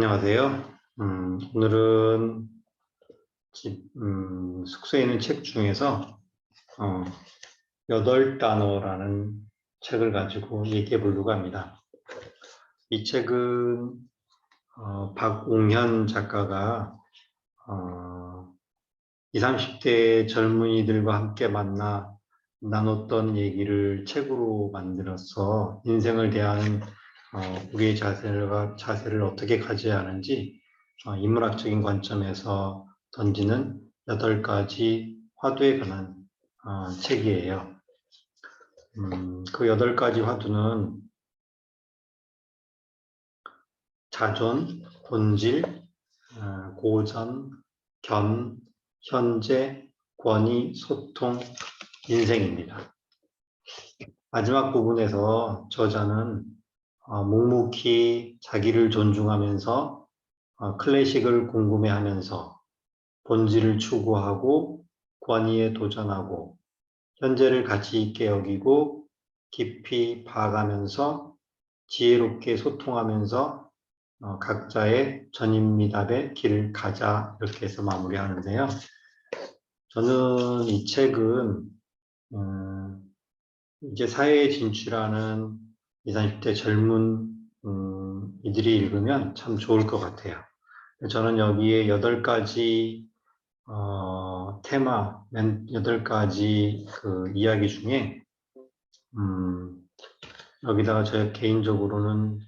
안녕하세요. 음, 오늘은 집, 음, 숙소에 있는 책 중에서 어, 여덟 단어라는 책을 가지고 얘기해 보려고 합니다. 이 책은 어, 박웅현 작가가 어, 20, 30대 젊은이들과 함께 만나 나눴던 얘기를 책으로 만들어서 인생을 대하는 어, 우리의 자세를, 자세를 어떻게 가져야 하는지 어, 인문학적인 관점에서 던지는 여덟 가지 화두에 관한 어, 책이에요. 음, 그 여덟 가지 화두는 자존, 본질, 어, 고전, 견, 현재, 권위, 소통, 인생입니다. 마지막 부분에서 저자는 어, 묵묵히 자기를 존중하면서 어, 클래식을 궁금해하면서 본질을 추구하고 권위에 도전하고 현재를 가치 있게 여기고 깊이 봐가면서 지혜롭게 소통하면서 어, 각자의 전인미답의 길을 가자 이렇게 해서 마무리하는데요. 저는 이 책은 음, 이제 사회에 진출하는 20, 30대 젊은 음, 이들이 읽으면 참 좋을 것 같아요. 저는 여기에 여덟 가지 어, 테마, 여덟 가지 그 이야기 중에 음, 여기다가 저 개인적으로는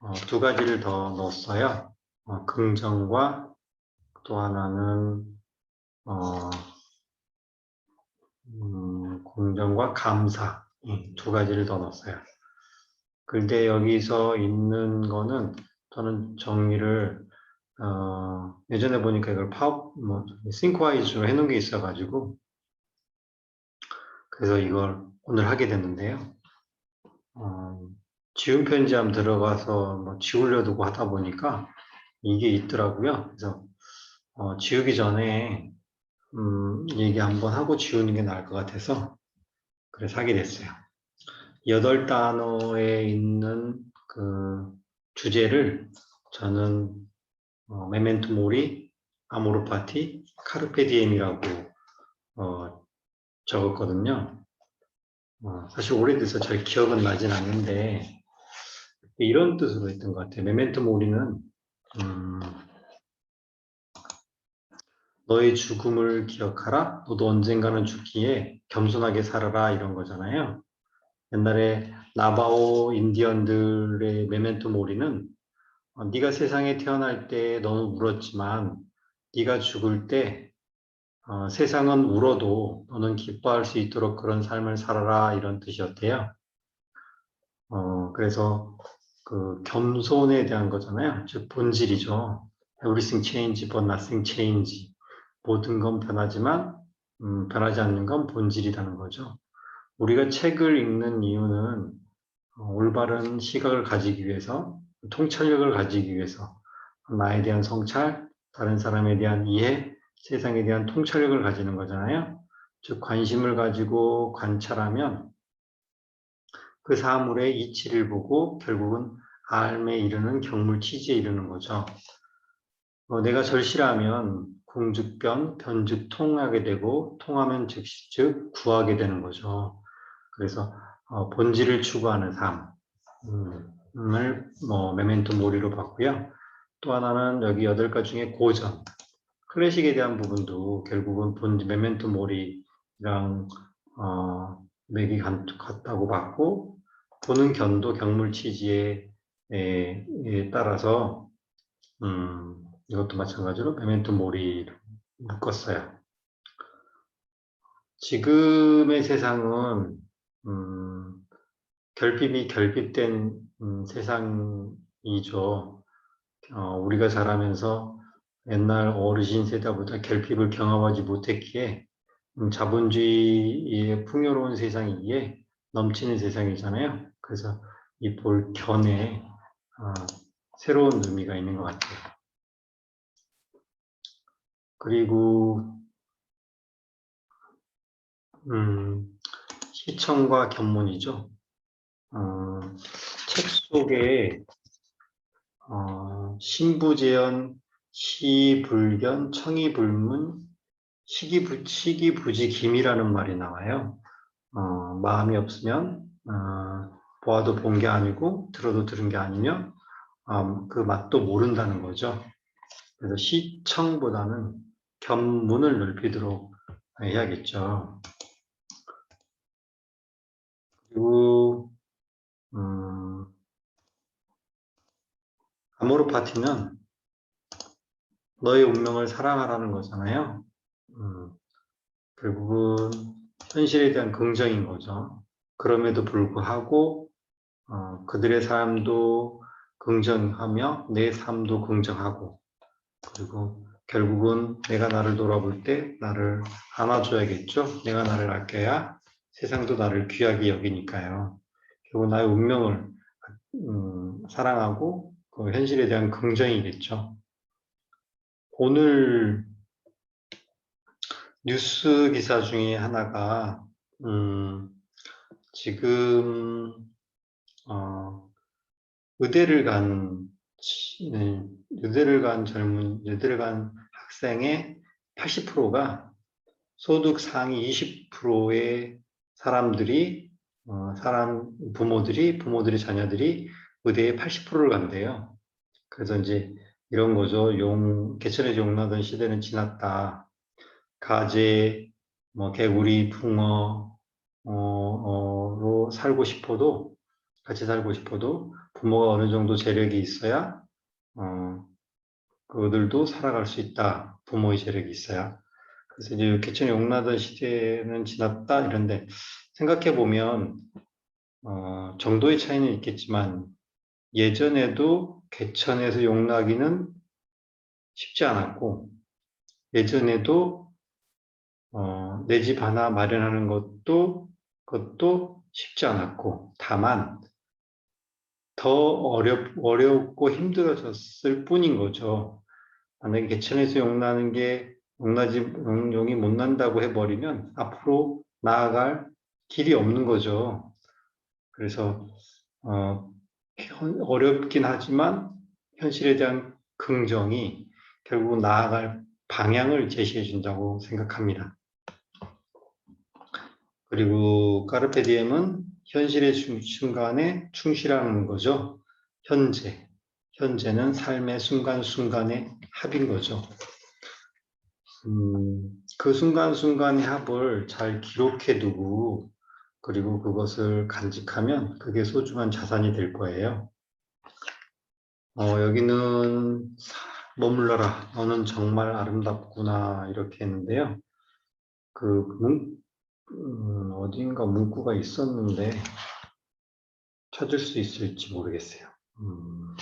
어, 두 가지를 더 넣었어요. 어, 긍정과 또 하나는 어, 음, 긍정과 감사 두 가지를 더 넣었어요. 근데 여기서 있는 거는 저는 정리를 어, 예전에 보니까 이걸 파워 뭐 싱크와이즈로 해놓은 게 있어가지고 그래서 이걸 오늘 하게 됐는데요. 어, 지운 편지함 들어가서 뭐 지우려고 하다 보니까 이게 있더라고요. 그래서 어, 지우기 전에 음, 얘기 한번 하고 지우는 게 나을 것 같아서 그래서 하게 됐어요. 여덟 단어에 있는 그 주제를 저는 어, 메멘토 모리, 아모르 파티, 카르페 디엠이라고 어, 적었거든요. 어, 사실 오래돼서 잘 기억은 나진 않는데 이런 뜻으로 했던 것 같아요. 메멘토 모리는 음, 너의 죽음을 기억하라. 너도 언젠가는 죽기에 겸손하게 살아라 이런 거잖아요. 옛날에 나바오 인디언들의 메멘토 모리는 어, 네가 세상에 태어날 때 너무 울었지만 네가 죽을 때 어, 세상은 울어도 너는 기뻐할 수 있도록 그런 삶을 살아라 이런 뜻이었대요. 어, 그래서 그 겸손에 대한 거잖아요. 즉 본질이죠. Everything change but nothing change. 모든 건 변하지만 음, 변하지 않는 건 본질이라는 거죠. 우리가 책을 읽는 이유는 어, 올바른 시각을 가지기 위해서, 통찰력을 가지기 위해서, 나에 대한 성찰, 다른 사람에 대한 이해, 세상에 대한 통찰력을 가지는 거잖아요. 즉, 관심을 가지고 관찰하면 그 사물의 이치를 보고 결국은 알에 이르는 경물 치지에 이르는 거죠. 어, 내가 절실하면 궁즉변, 변즉 통하게 되고 통하면 즉시 즉 구하게 되는 거죠. 그래서 어, 본질을 추구하는 삶을 뭐 메멘토 모리로 봤고요. 또 하나는 여기 여덟 가지 중에 고전, 클래식에 대한 부분도 결국은 본 메멘토 모리랑 어, 맥이 같다고 봤고 보는 견도 경물 취지에 에, 에 따라서 음, 이것도 마찬가지로 메멘토 모리를 묶었어요. 지금의 세상은 음, 결핍이 결핍된 음, 세상이죠. 어, 우리가 자라면서 옛날 어르신 세대보다 결핍을 경험하지 못했기에 음, 자본주의의 풍요로운 세상이기에 넘치는 세상이잖아요. 그래서 이 볼 견에 어, 새로운 의미가 있는 것 같아요. 그리고 음, 시청과 견문이죠. 어, 책 속에 어, 어, 신부재현, 시불견, 청이불문, 시기부, 시기부지 김이라는 말이 나와요. 어, 마음이 없으면 어, 보아도 본 게 아니고 들어도 들은 게 아니면 어, 그 맛도 모른다는 거죠. 그래서 시청보다는 견문을 넓히도록 해야겠죠. 그리고 음, 아모르 파티는 너의 운명을 사랑하라는 거잖아요. 음, 결국은 현실에 대한 긍정인 거죠. 그럼에도 불구하고 어, 그들의 삶도 긍정하며 내 삶도 긍정하고 그리고 결국은 내가 나를 돌아볼 때 나를 안아줘야겠죠. 내가 나를 아껴야 세상도 나를 귀하게 여기니까요. 결국 나의 운명을 음, 사랑하고 그 현실에 대한 긍정이겠죠. 오늘 뉴스 기사 중에 하나가 음, 지금 어, 의대를 간 치- 네, 의대를 간 젊은 의대를 간 학생의 80%가 소득 상위 20%의 사람들이 어, 사람 부모들이 부모들의 자녀들이 의대에 80%를 간대요. 그래서 이제 이런 거죠. 용 개천에서 용나던 시대는 지났다. 가재, 뭐 개구리, 붕어 어, 어로 살고 싶어도 같이 살고 싶어도 부모가 어느 정도 재력이 있어야 어, 그들도 살아갈 수 있다. 부모의 재력이 있어야. 그래서 이제 개천에 용나던 시대는 지났다 이런데 생각해 보면 어, 정도의 차이는 있겠지만 예전에도 개천에서 용나기는 쉽지 않았고 예전에도 어, 내 집 하나 마련하는 것도 그것도 쉽지 않았고 다만 더 어렵, 어렵고 힘들어졌을 뿐인 거죠. 만약에 개천에서 용나는 게 용나지 용, 용이 못 난다고 해버리면 앞으로 나아갈 길이 없는 거죠. 그래서 어, 현- 어렵긴 하지만 현실에 대한 긍정이 결국 나아갈 방향을 제시해 준다고 생각합니다. 그리고 까르페 디엠은 현실의 순- 순간에 충실하는 거죠. 현재. 현재는 삶의 순간순간의 합인 거죠. 음, 그 순간순간의 합을 잘 기록해 두고 그리고 그것을 간직하면 그게 소중한 자산이 될 거예요. 어, 여기는 사- 머물러라. 너는 정말 아름답구나. 이렇게 했는데요. 그 문, 음, 어딘가 문구가 있었는데 찾을 수 있을지 모르겠어요. 음,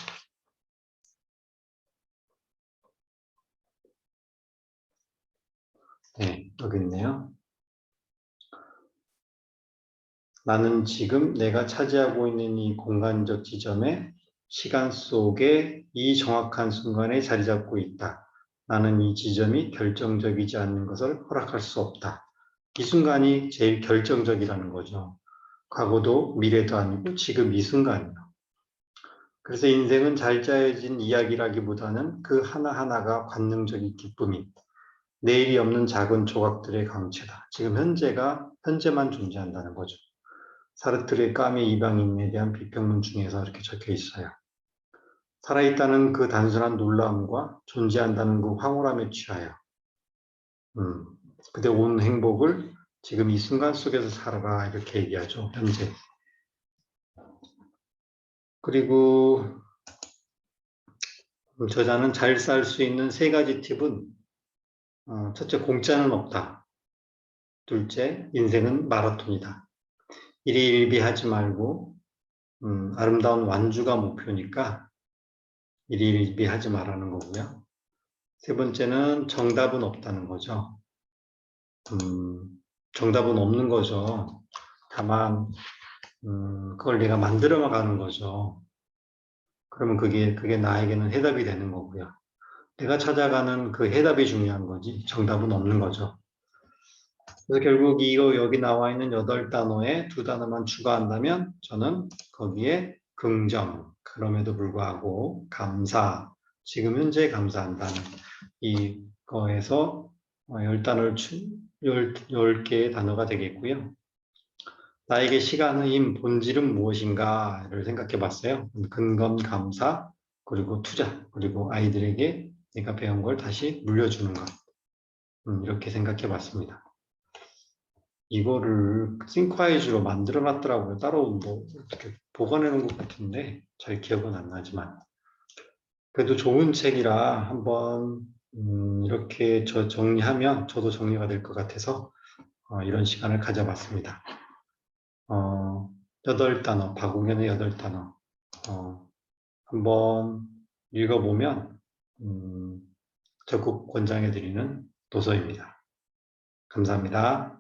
네, 여기 있네요. 나는 지금 내가 차지하고 있는 이 공간적 지점에 시간 속에 이 정확한 순간에 자리 잡고 있다. 나는 이 지점이 결정적이지 않는 것을 허락할 수 없다. 이 순간이 제일 결정적이라는 거죠. 과거도 미래도 아니고 지금 이 순간이요. 그래서 인생은 잘 짜여진 이야기라기보다는 그 하나하나가 관능적인 기쁨이 내일이 없는 작은 조각들의 강체다. 지금 현재가 현재만 존재한다는 거죠. 사르트르의 까미 이방인에 대한 비평문 중에서 이렇게 적혀 있어요. 살아있다는 그 단순한 놀라움과 존재한다는 그 황홀함에 취하여 음, 그대 온 행복을 지금 이 순간 속에서 살아라 이렇게 얘기하죠. 현재. 그리고 음, 저자는 잘 살 수 있는 세 가지 팁은 어, 첫째 공짜는 없다. 둘째 인생은 마라톤이다. 일희일비하지 말고 음, 아름다운 완주가 목표니까 일희일비하지 말라는 거고요. 세 번째는 정답은 없다는 거죠. 음, 정답은 없는 거죠. 다만 음, 그걸 내가 만들어 가는 거죠. 그러면 그게 그게 나에게는 해답이 되는 거고요. 내가 찾아가는 그 해답이 중요한 거지 정답은 없는 거죠. 그래서 결국 이거 여기 나와 있는 여덟 단어에 두 단어만 추가한다면 저는 거기에 긍정, 그럼에도 불구하고 감사, 지금 현재 감사한다는 이거에서 어, 열 단어를 추, 열, 열 개의 단어가 되겠고요. 나에게 시간의 본질은 무엇인가를 생각해 봤어요. 근건 감사, 그리고 투자, 그리고 아이들에게 내가 배운 걸 다시 물려주는 것. 음, 이렇게 생각해 봤습니다. 이거를 싱콰이즈로 만들어 놨더라고요. 따로 뭐 어떻게 보관해 놓은 것 같은데 잘 기억은 안 나지만 그래도 좋은 책이라 한번 음, 이렇게 저 정리하면 저도 정리가 될 것 같아서 어, 이런 시간을 가져봤습니다. 어, 여덟 단어, 박웅현의 여덟 단어 어, 한번 읽어보면 음, 적극 권장해 드리는 도서입니다. 감사합니다.